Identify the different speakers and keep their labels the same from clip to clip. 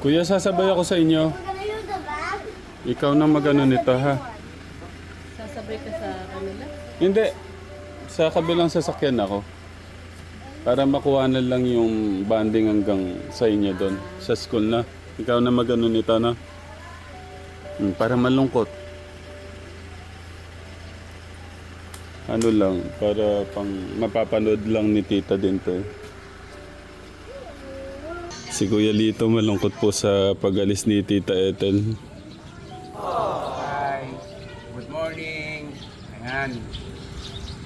Speaker 1: Kuya, sasabay ako sa inyo. Ikaw na magano nito, ha?
Speaker 2: Sasabay ka sa kanila?
Speaker 1: Hindi. Sa kabilang sasakyan ako. Para makuha na lang yung banding hanggang sa inyo doon. Sa school na. Ikaw na magano nito, na? Hmm, para malungkot. Ano lang, para pang mapapanood lang ni tita din to. eh. Si Kuya Lito malungkot po sa pag-alis ni Tita Ethel.
Speaker 3: Hi. Good morning. Ayan.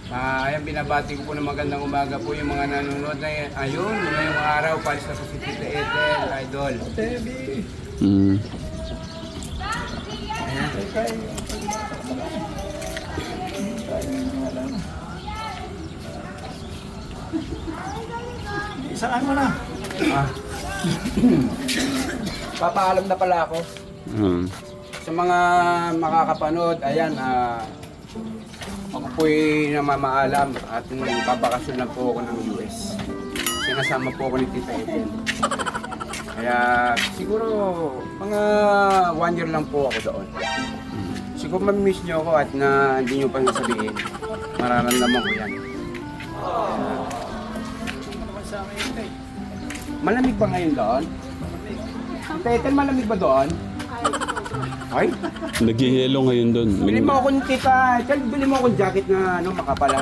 Speaker 3: Ah, ayan, binabati ko po ng magandang umaga po yung mga nanonood na yan. Ayun, ngayong araw, palis na po si Tita Ethel, idol.
Speaker 1: Mm.
Speaker 4: Saan mo na?
Speaker 3: Ah. Papaalam na pala ako.
Speaker 1: Mm.
Speaker 3: Sa mga makakapanood, ayan, ah, ako po'y namamaalam at babakasyon na po ako ng US. Sinasama po ako ni Tita Ethel. Kaya siguro mga one year lang po ako doon. Siguro mamimiss nyo ako at na hindi nyo pa sasabihin. Mararamdaman ko yan. Malamig ba ngayon doon? Tita Ethel, malamig ba doon? Ay,
Speaker 1: Naghihelo ngayon doon.
Speaker 3: Bili mo ako ng tita. Chal, bili mo ako ng jacket na ano, makapala.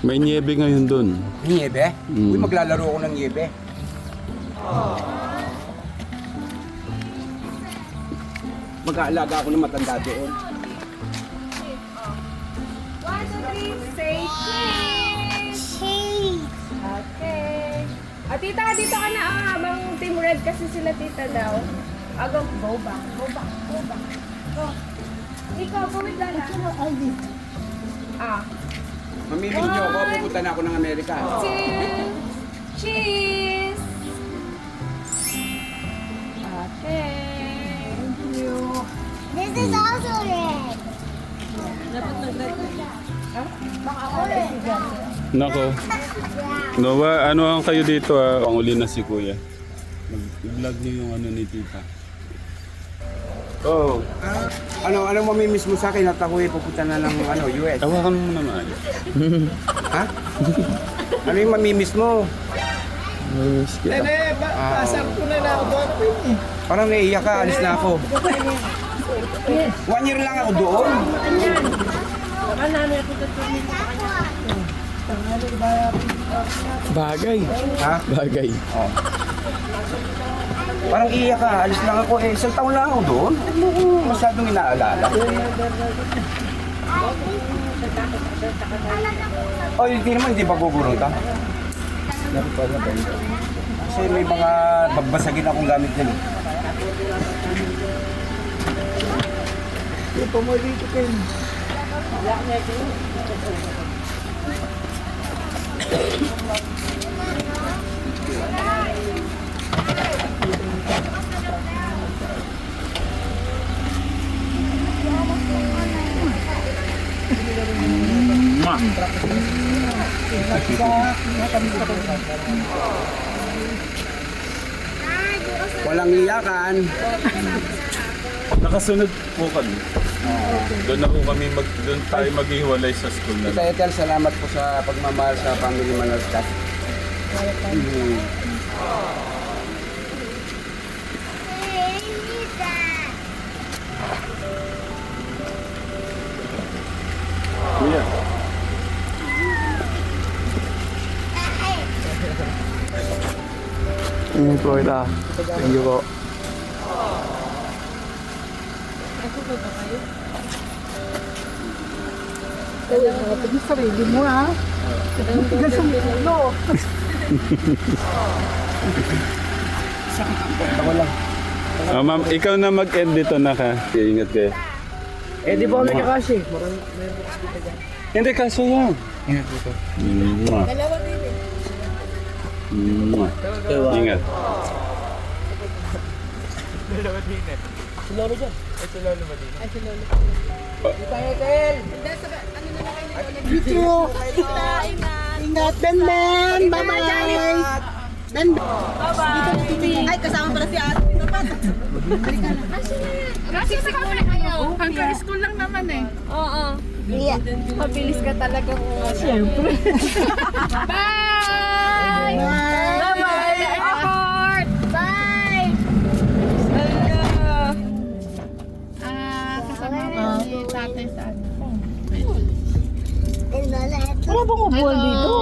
Speaker 1: May niebe ngayon doon.
Speaker 3: Niebe?
Speaker 1: Mm.
Speaker 3: Uy, maglalaro ako ng niebe. Mag-aalaga ako ng matanda doon.
Speaker 5: One, two, three, say cheese! Cheese!
Speaker 6: Okay. Ah, tita, dito ka na ah, habang Team Red kasi sila tita daw. Ah, go, back, go back, go back. Go. Ikaw, gawin lang ah. Ah,
Speaker 3: Mamimili niyo ako, pupunta na ako ng Amerika.
Speaker 6: two, cheese! Okay. Thank you.
Speaker 5: This is also red.
Speaker 1: Nako. Noah, ano ang kayo dito ah? Panguli na si Kuya. Mag-vlog niyo yung ano ni Tita.
Speaker 3: Oh. Ano, ano mamimiss mo sa akin at ako ay pupunta na ng ano, US?
Speaker 1: Tawakan mo naman.
Speaker 3: Ha? Ano yung mamimiss mo?
Speaker 4: Nene, ba, pasang ko na na ako doon. eh.
Speaker 3: Parang naiiyak ka, alis na ako. One year lang ako doon.
Speaker 4: Bagay.
Speaker 3: Ha?
Speaker 4: Bagay.
Speaker 3: Oh. Parang iiyak ka, alis lang ako. Eh, isang taon lang ako doon. Masyadong inaalala. Oh, hindi naman, hindi pa gugurong ka. Kasi may mga bagbasagin akong gamit din.
Speaker 4: Ito mo dito, Ken.
Speaker 3: Walang iyakan.
Speaker 1: Nakasunod po kami. Doon na po kami mag doon tayo maghiwalay sa school na.
Speaker 3: Tita Ethel, salamat po sa pagmamahal sa Family Manalstas. Mm.
Speaker 5: I need that.
Speaker 1: Kuya.
Speaker 4: Ingat po kita. Thank you po.
Speaker 1: Ah, ma'am, ikaw na mag-end dito na ka. Ingat kayo.
Speaker 4: Eh, di ba ako nagkakasya?
Speaker 1: Hindi, kaso yan.
Speaker 4: Ingat po.
Speaker 1: Mwah. Mwah. Ingat.
Speaker 7: Video. Ingat, Ben Ben. Bye-bye. Ben Ben.
Speaker 2: Bye-bye!
Speaker 7: Ay, kasama pala si ate.
Speaker 6: Kasi sa kami kayo. Hanggang school lang naman eh. Oo.
Speaker 5: Yeah.
Speaker 6: Mabilis ka talaga kung Siyempre. Bye! Bye-bye! Airport! Bye!
Speaker 2: Wala bang upuan dito?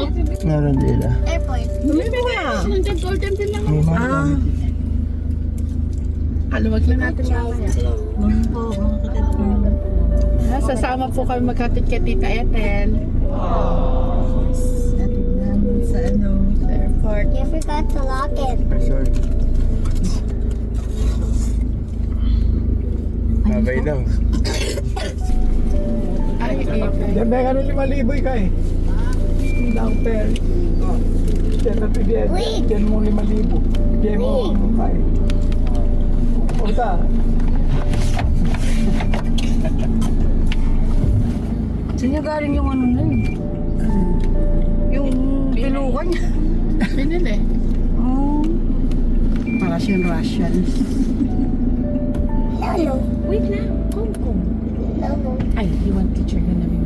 Speaker 4: Meron dila.
Speaker 5: airport.
Speaker 6: Nandiyan golden din lang.
Speaker 4: Mga gamit.
Speaker 6: Haluwag na natin mamaya. Ah, sasama po kami magkatid kay Tita Ethel. Sa ano, sa airport.
Speaker 5: You forgot to lock it.
Speaker 4: Resort. Babay daw.
Speaker 6: Ay, April.
Speaker 7: Yan ba ka ng lima libo ka eh? Ako per. Yan na pibiyay.
Speaker 5: Wait.
Speaker 7: Yan mo lima libo. Yan mo ang kay. Puta.
Speaker 2: Sino galing yung ano nun? Yung pilukan niya.
Speaker 6: Pinili.
Speaker 2: Oh. Russian Russians.
Speaker 5: Lolo.
Speaker 2: Wait na. Kung kung.
Speaker 5: Lolo.
Speaker 6: Ay, you want teacher ka na rin.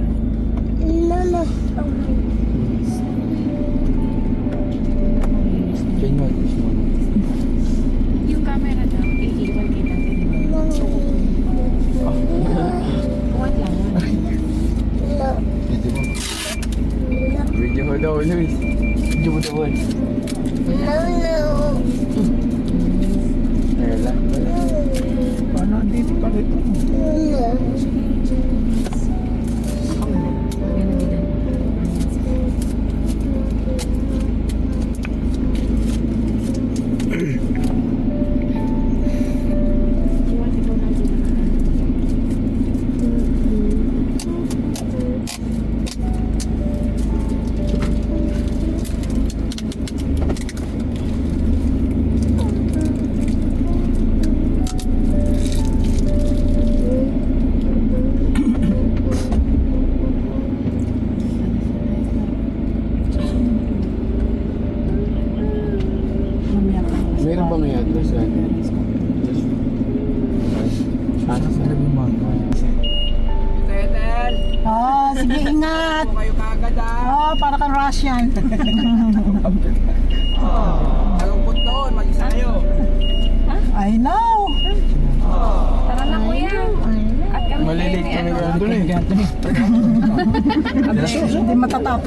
Speaker 5: Lolo.
Speaker 4: Can
Speaker 6: Yung camera daw, iiwan kita din. Lang.
Speaker 5: Lolo.
Speaker 4: Video mo. Video mo daw, Luis. Video mo daw.
Speaker 5: Lolo.
Speaker 4: Wala.
Speaker 7: Paano andito pa rito?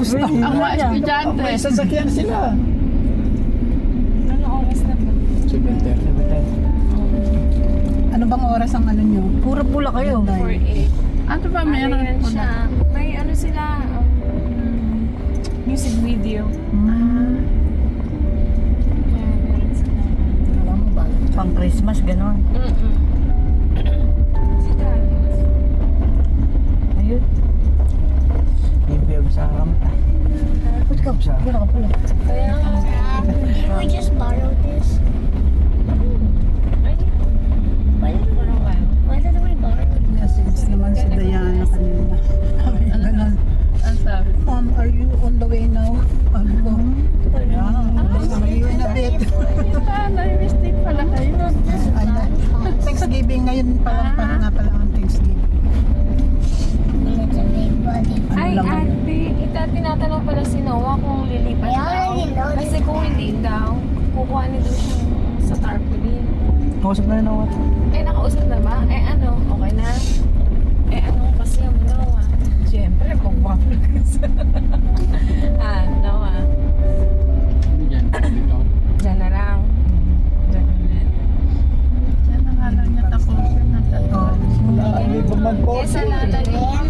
Speaker 7: Matatapos na.
Speaker 6: Ang mga estudyante.
Speaker 7: May sasakyan sila.
Speaker 6: Ano oras na ba?
Speaker 4: 7.30.
Speaker 7: Ano bang oras ang ano nyo?
Speaker 2: Puro pula kayo.
Speaker 6: 4-8. Ano ba meron?
Speaker 8: Meron siya. May ano sila, um, music video. Kaya meron sila.
Speaker 7: Alam mo ba?
Speaker 2: Pang Christmas, gano'n.
Speaker 8: Mm-mm.
Speaker 4: Sa ramta.
Speaker 2: Ba't ka? Wala ka
Speaker 8: nga.
Speaker 5: Can we just borrow this?
Speaker 8: Ay,
Speaker 5: Why did we, why did we borrow it?
Speaker 7: Message naman si Diana kanina. Niya ganun.
Speaker 6: Ang sabi.
Speaker 7: Mom, are you on the way now? Sabi ko, yeah, you in a bit.
Speaker 6: Ah, na-mistake pala kayo.
Speaker 7: Ano? Thanksgiving ngayon pa lang pala nga pala ang Thanksgiving.
Speaker 8: Ay
Speaker 7: yun?
Speaker 8: ate, ita, tinatanong pala si Noah kung lilipat daw. Kasi kung hindi daw, kukuha ni siya sa tarpaulin.
Speaker 4: Kausap na rin ako.
Speaker 8: Eh, nakausap na ba? Eh, ano? Okay na? Eh, ano kasi yung Noah? Siyempre, kung bumabalik ka sa... ah, Noah.
Speaker 4: Diyan. Dito.
Speaker 8: Diyan na lang. Diyan na lang.
Speaker 6: Yan ang alam niya tapusin na
Speaker 7: wala, hindi.
Speaker 8: Eh, sa lalagyan pa.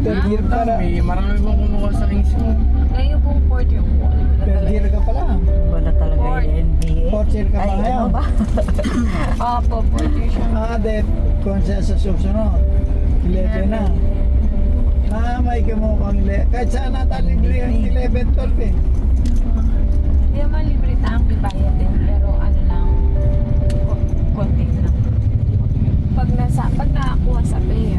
Speaker 7: Third year pa na.
Speaker 4: May marami bang kumuha sa rings mo.
Speaker 8: Ngayon pong fourth year po.
Speaker 7: Third year ka pala.
Speaker 2: Wala talaga yung NBA.
Speaker 7: Fourth year ka pa
Speaker 2: Ay, ano
Speaker 7: ngayon.
Speaker 2: ba?
Speaker 8: Opo, fourth year siya.
Speaker 7: Ah, de, konsensya sa susunod. 11 na. Ah, may kamukhang le. Kahit saan natin libre ang 11, 12 eh.
Speaker 8: Hindi naman libre taang bayad din. Pero ano lang, ko- konti lang. Pag nasa, pag nakakuha sa pay,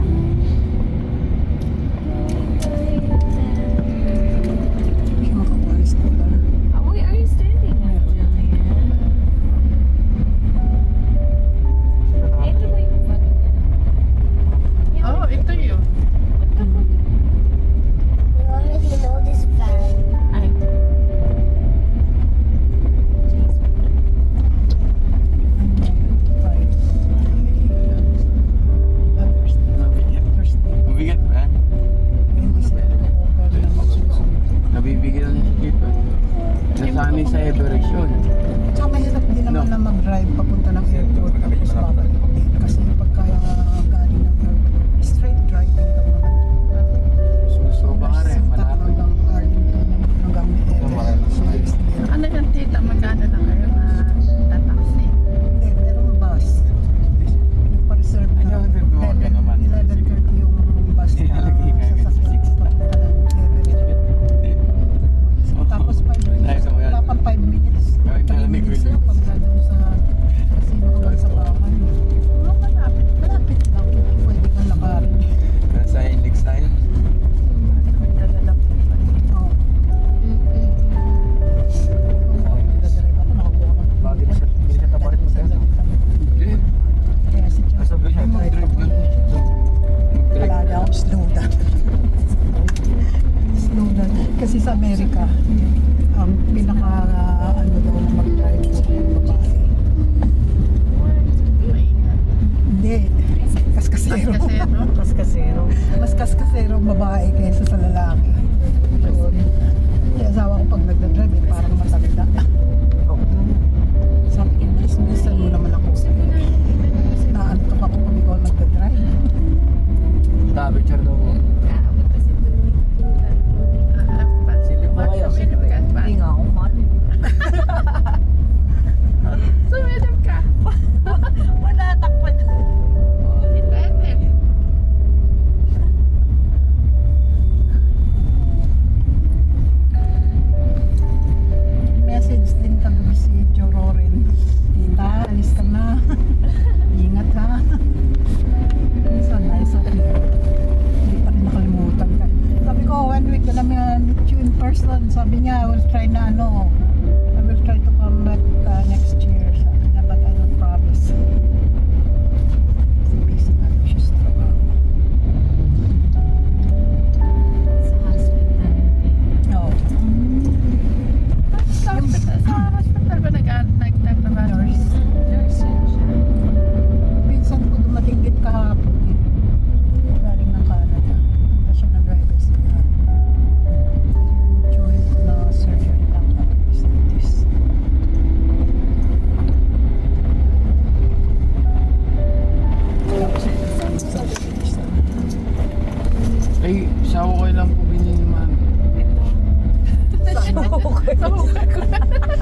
Speaker 2: Tawa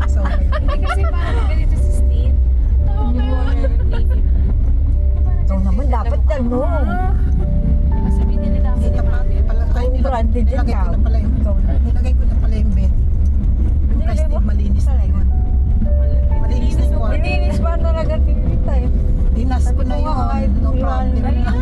Speaker 2: so,
Speaker 6: Hindi kasi parang ganito si Steve. Tawa ko
Speaker 2: yun.
Speaker 7: Ito naman dapat ano. Kasi binili
Speaker 4: namin
Speaker 7: ni Mami. Ang branded yan
Speaker 6: ka. Nilagay ko
Speaker 7: na pala yung, nilagay ko na
Speaker 6: pala
Speaker 7: yung bedding. Yung kay Steve, malinis na yun.
Speaker 8: Malinis na
Speaker 7: yung kwarto. Malinis pa talaga tinitay. Dinas ko
Speaker 2: na
Speaker 7: yun.
Speaker 4: No problem.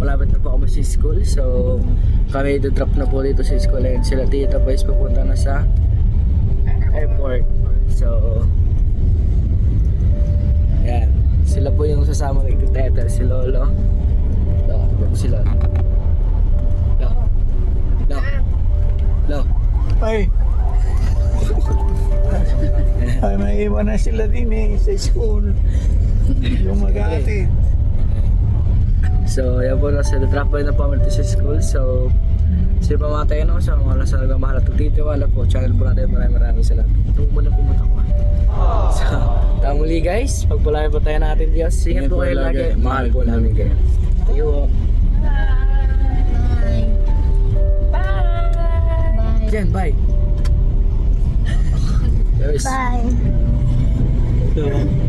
Speaker 4: Dito na po ako sa school. So, kami drop na po dito sa school. And sila tita po is pupunta na sa airport. So, yan. Sila po yung sasama kay Tita si Lolo. Lo, lo, si Lolo. Lo. Lo. Lo.
Speaker 7: Ay. Ay, may iwan na sila din eh sa school. Yung mag-aatid.
Speaker 4: So, yan po na sila. Drop by na po kami sa school. So, sila pa mga tayo no? So, wala sa nagmamahal mahal at titiwala po. Channel po natin. Maraming maraming salamat. Ito muna pumunta ko. So, tama muli guys. Pagpalain po tayo natin Diyos. Ingat po kayo lagi. Mahal po namin kayo. Thank you. po.
Speaker 5: Bye.
Speaker 4: Jen, bye.
Speaker 5: Bye.
Speaker 4: So,